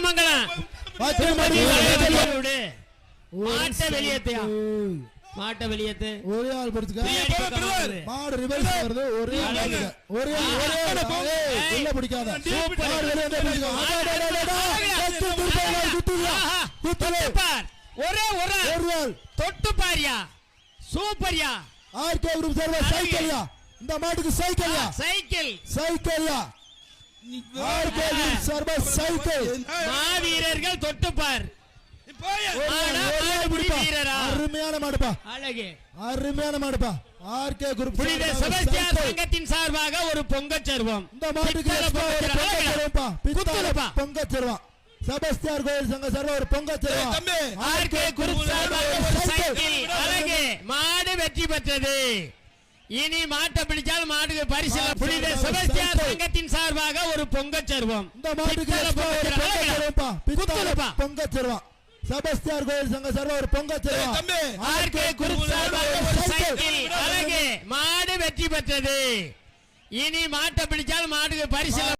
மங்கலம் பத்திரமாடி விடு. மாட்டை வெளியேத்தியா? மாட்டை வெளியேத்து. ஒரே ஆள் பிடிச்சுக்க. பின்னாடி பக்கம் வருது. மாடு ரிவர்ஸ் வருது. ஒரே ஆள். ஒரே ஆள் ஒரே ஆள். ஏய், உள்ள பிடிக்காத. சூப்பர். மாடு வெளியே வந்து பிடிச்சுக்க. அடா, அடா, அடா, அடா. கத்து திருப்பி குத்துறியா? ஆஹா. குத்துரு. தொட்டு பார். ஒரே ஒரு ஆள். ஒரு ஆள். தொட்டு பாரியா? சூப்பர்யா. ஆர்கே குரூப் சர்வ சைக்கிள்யா? இந்த மாட்டுக்கு சைக்கிள்யா? சைக்கிள். சைக்கிள்யா? மாவீரர்கள் தொட்டு பார் ஒரு ஆள், ஆனா, ஒரு ஆள் மாடுபிடி பிடிப்பா. வீரரா. அருமையான மாடுப்பா. அழகு. அருமையான மாடுப்பா. ஆர்கே குரூப் புனித சர்வ செபஸ்தியார் சைக்கிள். சங்கத்தின் சார்பாக ஒரு பொங்கச் சர்வம். இந்த மாட்டுக்கு பொங்கச் பொங்க சர்வம். செபஸ்தியார் கோயில் சங்க சர்வ ஒரு பொங்க தருவோம் ஆர்கே குரூப் சார்பாக ஒரு சைக்கிள். அழகு. மாடு வெற்றி பெற்றது. இனி மாட்டை பிடிச்சால் மாடுக்கு பரிசு. புனித சார்பாக செபஸ்தியார். சங்கத்தின் சார்பாக ஒரு பொங்கச் சர்வம். இந்த மாட்டுக்கு பொங்க சர்வம். பொங்க செபஸ்தியார் கோயில் சங்க சர்வ ஒரு பொங்க தருவோம் ஆர்கே குரூப் சார்பாக ஒரு சைக்கிள். அழகு. மாடு வெற்றி பெற்றது. இனி மாட்டை பிடிச்சால் மாடுக்கு பரிசு.